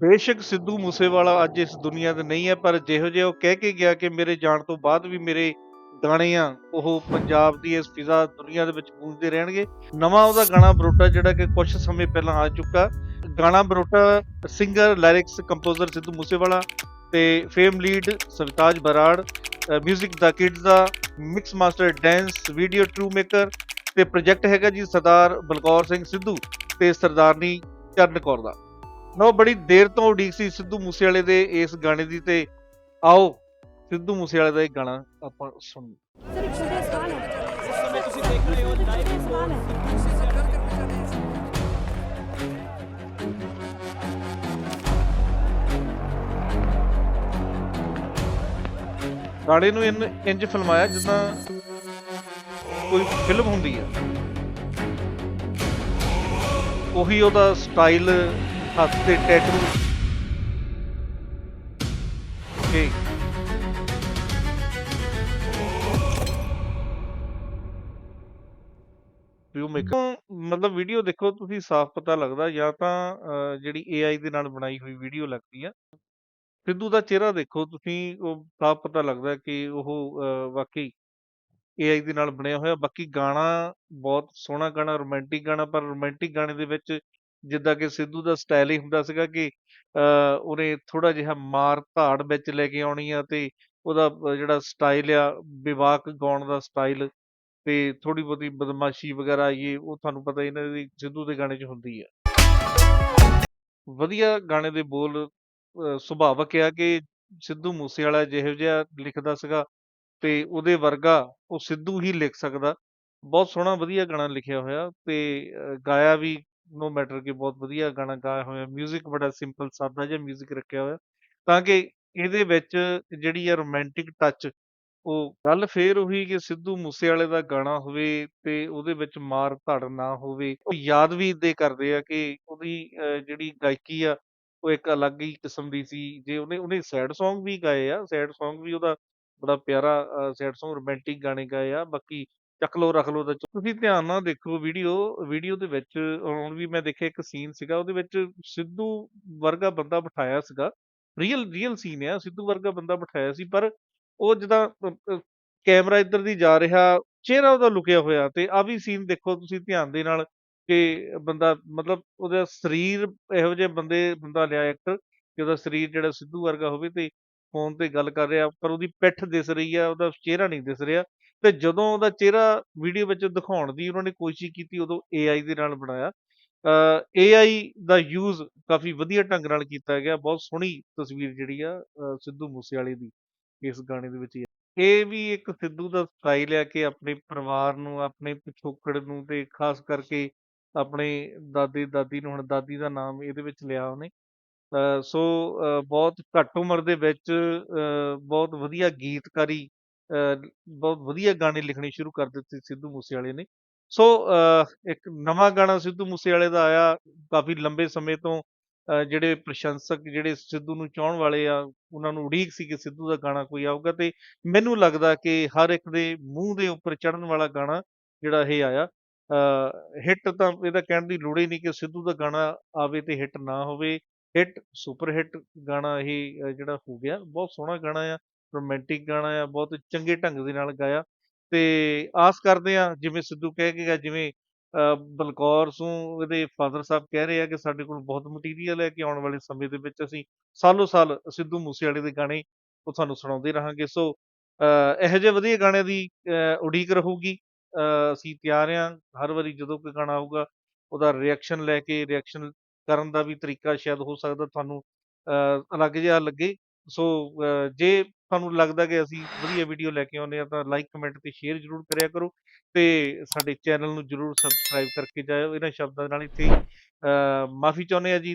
ਬੇਸ਼ੱਕ ਸਿੱਧੂ ਮੂਸੇਵਾਲਾ ਅੱਜ ਇਸ ਦੁਨੀਆ ਤੇ ਨਹੀਂ ਹੈ, ਪਰ ਜਿਹੋ ਜਿਹਾ ਉਹ ਕਹਿ ਕੇ ਗਿਆ ਕਿ ਮੇਰੇ ਜਾਣ ਤੋਂ ਬਾਅਦ ਵੀ ਮੇਰੇ ਗਾਣੇ ਆ, ਉਹ ਪੰਜਾਬ ਦੀ ਇਸ ਫਿਜ਼ਾ ਦੁਨੀਆ ਦੇ ਵਿੱਚ ਗੂੰਜਦੇ ਰਹਿਣਗੇ। ਨਵਾਂ ਉਹਦਾ ਗਾਣਾ ਬਰੋਟਾ, ਜਿਹੜਾ ਕਿ ਕੁਝ ਸਮੇਂ ਪਹਿਲਾਂ ਆ ਚੁੱਕਾ। ਗਾਣਾ Barota singer lyrics composer Sidhu Moosewala ਤੇ ਫੇਮ ਲੀਡ ਸਵਿਤਾਜ ਬਰਾੜ 뮤직 ਦਾ ਕਿਡਸ ਦਾ mix master dance video true maker ਤੇ ਪ੍ਰੋਜੈਕਟ ਹੈਗਾ ਜੀ ਸਰਦਾਰ ਬਲਕੌਰ ਸਿੰਘ ਸਿੱਧੂ ਤੇ ਸਰਦਾਰਨੀ ਚਰਨ ਕੌਰ ਦਾ। ਨੋ ਬੜੀ ਦੇਰ ਤੋਂ ਉਡੀਕ ਸੀ ਸਿੱਧੂ ਮੂਸੇਵਾਲੇ ਦੇ ਇਸ ਗਾਣੇ ਦੀ ਤੇ ਆਓ ਸਿੱਧੂ ਮੂਸੇਵਾਲੇ ਦਾ ਇਹ ਗਾਣਾ ਆਪਾਂ ਸੁਣੀਏ। ਸਰ ਇੱਕ ਛੋਟਾ ਸਵਾਲ ਹੈ ਇਸ ਸਮੇਂ ਤੁਸੀਂ ਦੇਖ ਰਹੇ ਹੋ ਲਾਈਵ ਛੋਟਾ ਸਵਾਲ ਹੈ ਗਾਣੇ ਨੂੰ। ਇੰਨ- ਇੰਜ ਫਿਲਮਾਇਆ ਜਿੱਦਾਂ ਕੋਈ ਫਿਲਮ ਹੁੰਦੀ ਆ। ਉਹੀ ਉਹਦਾ ਸਟਾਈਲ ਹੱਥ ਤੇ ਟੈਟੂ ਤੇ ਵੀਡੀਓ ਮੇਕਰ ਮਤਲਬ ਵੀਡੀਓ ਦੇਖੋ ਤੁਸੀਂ ਸਾਫ਼ ਪਤਾ ਲੱਗਦਾ ਜਾਂ ਤਾਂ ਜਿਹੜੀ AI ਦੇ ਨਾਲ ਬਣਾਈ ਹੋਈ ਵੀਡੀਓ ਲੱਗਦੀ ਆ। ਸਿੱਧੂ ਦਾ ਚਿਹਰਾ ਦੇਖੋ ਤੁਸੀਂ ਉਹ ਸਾਫ਼ ਪਤਾ ਲੱਗਦਾ ਕਿ ਉਹ ਅਹ, ਵਾਕਈ AI ਦੇ ਨਾਲ ਬਣਿਆ ਹੋਇਆ। ਬਾਕੀ ਗਾਣਾ ਬਹੁਤ ਸੋਹਣਾ ਗਾਣਾ ਰੋਮਾਂਟਿਕ ਗਾਣਾ ਪਰ ਰੋਮਾਂਟਿਕ ਗਾਣੇ ਦੇ ਵਿੱਚ ਜਿੱਦਾਂ ਕਿ ਸਿੱਧੂ ਦਾ ਸਟਾਈਲ ਹੀ ਹੁੰਦਾ ਸੀਗਾ ਕਿ ਅਹ, ਉਹਨੇ ਥੋੜਾ ਜਿਹਾ ਮਾਰ ਧਾੜ ਵਿੱਚ ਲੈ ਕੇ ਆਉਣੀ ਆ ਤੇ ਉਹਦਾ ਜਿਹੜਾ ਸਟਾਈਲ ਆ ਵਿਵਾਕ ਗਾਉਣ ਦਾ ਸਟਾਈਲ ਤੇ ਥੋੜੀ ਬਹੁਤੀ ਬਦਮਾਸ਼ੀ ਵਗੈਰਾ ਇਹ ਉਹ ਤੁਹਾਨੂੰ ਪਤਾ ਇਹਨਾਂ ਦੀ ਸਿੱਧੂ ਦੇ ਗਾਣੇ 'ਚ ਹੁੰਦੀ ਆ। ਵਧੀਆ ਗਾਣੇ ਦੇ ਬੋਲ ਅਹ, ਸੁਭਾਵਕ ਆ ਕਿ ਸਿੱਧੂ ਮੂਸੇਵਾਲਾ ਜਿਹੋ ਜਿਹਾ ਲਿਖਦਾ ਸੀਗਾ ਤੇ ਉਹਦੇ ਵਰਗਾ ਉਹ ਸਿੱਧੂ ਹੀ ਲਿਖ ਸਕਦਾ। ਬਹੁਤ ਸੋਹਣਾ ਵਧੀਆ ਗਾਣਾ ਲਿਖਿਆ ਹੋਇਆ ਤੇ ਗਾਇਆ ਵੀ ਨੋ ਮੈਟਰ ਕਿ ਬਹੁਤ ਵਧੀਆ ਗਾਣਾ ਗਾਇਆ ਹੋਇਆ 뮤직 ਬੜਾ ਸਿੰਪਲ ਸਾਦਾ ਜਿਹਾ 뮤직 ਰੱਖਿਆ ਹੋਇਆ ਤਾਂ ਕਿ ਇਹਦੇ ਵਿੱਚ ਜਿਹੜੀ ਆ ਰੋਮਾਂਟਿਕ ਟੱਚ ਉਹ ਗੱਲ ਫੇਰ ਉਹੀ ਕਿ ਸਿੱਧੂ ਮੂਸੇਵਾਲੇ ਦਾ ਗਾਣਾ ਹੋਵੇ ਤੇ ਉਹਦੇ ਵਿੱਚ ਮਾਰ ਧੜ ਨਾ ਹੋਵੇ ਉਹ ਯਾਦ ਵੀ ਦੇ ਕਰਦੇ ਆ ਕਿ ਉਹਦੀ ਅਹ, ਜਿਹੜੀ ਗਾਇਕੀ ਆ ਉਹ ਇੱਕ ਅਲੱਗ ਹੀ ਕਿਸਮ ਦੀ ਸੀ ਜੇ ਉਹਨੇ ਉਹਨੇ ਸੈਡ Song ਵੀ ਗਾਏ ਆ ਸੈਡ Song ਵੀ ਉਹਦਾ ਬੜਾ ਪਿਆਰਾ ਸੈਡ Song ਰੋਮਾਂਟਿਕ ਗਾਣੇ ਗਾਏ ਆ ਬਾਕੀ ਚੱਕ ਲੋ ਰੱਖ ਲੋ ਦਾ ਤੁਸੀਂ ਧਿਆਨ ਨਾਲ ਦੇਖੋ ਵੀਡੀਓ ਵੀਡੀਓ ਦੇ ਵਿੱਚ, ਹੁਣ ਵੀ ਮੈਂ ਦੇਖਿਆ ਇੱਕ ਸੀਨ ਸੀਗਾ, ਉਹਦੇ ਵਿੱਚ ਸਿੱਧੂ ਵਰਗਾ ਬੰਦਾ ਬਿਠਾਇਆ ਸੀਗਾ। ਰੀਅਲ ਰੀਅਲ ਸੀਨ ਆ, ਸਿੱਧੂ ਵਰਗਾ ਬੰਦਾ ਬਿਠਾਇਆ ਸੀ, ਪਰ ਉਹ ਜਿੱਦਾਂ ਕੈਮਰਾ ਇੱਧਰ ਦੀ ਜਾ ਰਿਹਾ, ਚਿਹਰਾ ਉਹਦਾ ਲੁਕਿਆ ਹੋਇਆ ਤੇ ਆ ਵੀ ਸੀਨ ਦੇਖੋ ਤੁਸੀਂ ਧਿਆਨ ਦੇ ਨਾਲ ਕਿ ਬੰਦਾ, ਮਤਲਬ ਉਹਦਾ ਸਰੀਰ ਇਹੋ ਜਿਹੇ ਬੰਦੇ, ਬੰਦਾ ਲਿਆ ਐਕਟਰ ਕਿ ਉਹਦਾ ਸਰੀਰ ਜਿਹੜਾ ਸਿੱਧੂ ਵਰਗਾ ਹੋਵੇ ਤੇ ਫੋਨ ਤੇ ਗੱਲ ਕਰ ਰਿਹਾ, ਪਰ ਉਹਦੀ ਪਿੱਠ ਦਿਸ ਰਹੀ ਆ, ਉਹਦਾ ਚਿਹਰਾ ਨਹੀਂ ਦਿਸ ਰਿਹਾ। ਤੇ ਜਦੋਂ ਉਹਦਾ ਚਿਹਰਾ ਵੀਡੀਓ ਵਿੱਚ ਦਿਖਾਉਣ ਦੀ ਉਹਨਾਂ ਨੇ ਕੋਸ਼ਿਸ਼ ਕੀਤੀ, ਉਦੋਂ AI ਦੇ ਨਾਲ ਬਣਾਇਆ। AI ਦਾ ਯੂਜ਼ ਕਾਫੀ ਵਧੀਆ ਢੰਗ ਨਾਲ ਕੀਤਾ ਗਿਆ। ਬਹੁਤ ਸੋਹਣੀ ਤਸਵੀਰ ਜਿਹੜੀ ਆ ਸਿੱਧੂ ਮੂਸੇਵਾਲੇ ਦੀ, ਇਸ ਗਾਣੇ ਦੇ ਵਿੱਚ ਇਹ ਵੀ ਇੱਕ ਸਿੱਧੂ ਦਾ ਸਟਾਈਲ ਆ ਕਿ ਆਪਣੇ ਪਰਿਵਾਰ ਨੂੰ, ਆਪਣੇ ਪਿਛੋਕੜ ਨੂੰ ਤੇ ਖਾਸ ਕਰਕੇ ਆਪਣੇ ਦਾਦੇ, ਦਾਦੀ ਨੂੰ, ਹੁਣ ਦਾਦੀ ਦਾ ਨਾਮ ਇਹਦੇ ਵਿੱਚ ਲਿਆ ਉਹਨੇ। ਸੋ ਬਹੁਤ ਘੱਟ ਉਮਰ ਦੇ ਵਿੱਚ ਬਹੁਤ ਵਧੀਆ ਗੀਤਕਾਰੀ ਬਹੁਤ ਵਧੀਆ ਗਾਣੇ ਲਿਖਣੇ ਸ਼ੁਰੂ ਕਰ ਦਿੱਤੇ ਸਿੱਧੂ ਮੂਸੇਵਾਲੇ ਨੇ। ਸੋ ਅਹ, ਇੱਕ ਨਵਾਂ ਗਾਣਾ ਸਿੱਧੂ ਮੂਸੇਵਾਲੇ ਦਾ ਆਇਆ ਕਾਫੀ ਲੰਬੇ ਸਮੇਂ ਤੋਂ। ਜਿਹੜੇ ਪ੍ਰਸ਼ੰਸਕ ਜਿਹੜੇ ਸਿੱਧੂ ਨੂੰ ਚਾਹਣ ਵਾਲੇ ਆ, ਉਹਨਾਂ ਨੂੰ ਉਡੀਕ ਸੀ ਕਿ ਸਿੱਧੂ ਦਾ ਗਾਣਾ ਕੋਈ ਆਊਗਾ ਤੇ ਮੈਨੂੰ ਲੱਗਦਾ ਕਿ ਹਰ ਇੱਕ ਦੇ ਮੂੰਹ ਦੇ ਉੱਪਰ ਚੜਨ ਵਾਲਾ ਗਾਣਾ ਜਿਹੜਾ ਇਹ ਆਇਆ। ਹਿੱਟ ਤਾਂ ਇਹਦਾ ਕਹਿਣ ਦੀ ਲੋੜ ਹੀ ਨਹੀਂ ਕਿ ਸਿੱਧੂ ਦਾ ਗਾਣਾ ਆਵੇ ਤੇ ਹਿੱਟ ਨਾ ਹੋਵੇ। ਹਿੱਟ, ਸੁਪਰ ਹਿੱਟ ਗਾਣਾ ਇਹ ਜਿਹੜਾ ਹੋ ਗਿਆ। ਬਹੁਤ ਸੋਹਣਾ ਗਾਣਾ ਆ। ਰੋਮਾਂਟਿਕ ਗਾਣਾ ਆ, ਬਹੁਤ ਚੰਗੇ ਢੰਗ ਦੇ ਨਾਲ ਗਾਇਆ। ਤੇ ਆਸ ਕਰਦੇ ਆ ਜਿਵੇਂ ਸਿੱਧੂ ਕਹਿ ਕੇ ਗਿਆ, ਜਿਵੇਂ ਬਲਕੌਰ ਸਿੰਘ ਇਹਦੇ ਫਾਦਰ ਸਾਹਿਬ ਕਹਿ ਰਹੇ ਆ ਕਿ ਸਾਡੇ ਕੋਲ ਬਹੁਤ ਮਟੀਰੀਅਲ ਹੈ ਕਿ ਆਉਣ ਵਾਲੇ ਸਮੇਂ ਦੇ ਵਿੱਚ ਅਸੀਂ ਸਾਲੋ ਸਾਲ ਸਿੱਧੂ ਮੂਸੇਵਾਲੇ ਦੇ ਗਾਣੇ ਉਹ ਤੁਹਾਨੂੰ ਸੁਣਾਉਂਦੇ ਰਹਾਂਗੇ। ਸੋ ਇਹੋ ਜਿਹੇ ਵਧੀਆ ਗਾਣੇ ਦੀ ਉਡੀਕ ਰਹੂਗੀ। ਅਸੀਂ ਤਿਆਰ ਆ ਹਰ ਵਾਰੀ ਜਦੋਂ ਕੋਈ ਗਾਣਾ ਆਊਗਾ, ਉਹਦਾ ਰਿਐਕਸ਼ਨ ਲੈ ਕੇ ਰਿਐਕਸ਼ਨ ਕਰਨ ਦਾ ਵੀ ਤਰੀਕਾ ਸ਼ਾਇਦ ਹੋ ਸਕਦਾ, ਤੁਹਾਨੂੰ ਅਲੱਗ ਜਿਹਾ ਲੱਗੇ। ਸੋ ਜੇ ਤੁਹਾਨੂੰ ਲੱਗਦਾ ਕਿ ਅਸੀਂ ਵਧੀਆ ਵੀਡੀਓ ਲੈ ਕੇ ਆਉਂਦੇ ਆ ਤਾਂ ਲਾਈਕ ਕਮੈਂਟ ਤੇ ਸ਼ੇਅਰ ਜ਼ਰੂਰ ਕਰਿਆ ਕਰੋ ਤੇ ਸਾਡੇ ਚੈਨਲ ਨੂੰ ਜ਼ਰੂਰ ਸਬਸਕ੍ਰਾਈਬ ਕਰਕੇ ਜਾਇਓ। ਇਹਨਾਂ ਸ਼ਬਦਾਂ ਨਾਲ ਇੱਥੇ ਮਾਫੀ ਚਾਹੁੰਦੇ ਆ ਜੀ।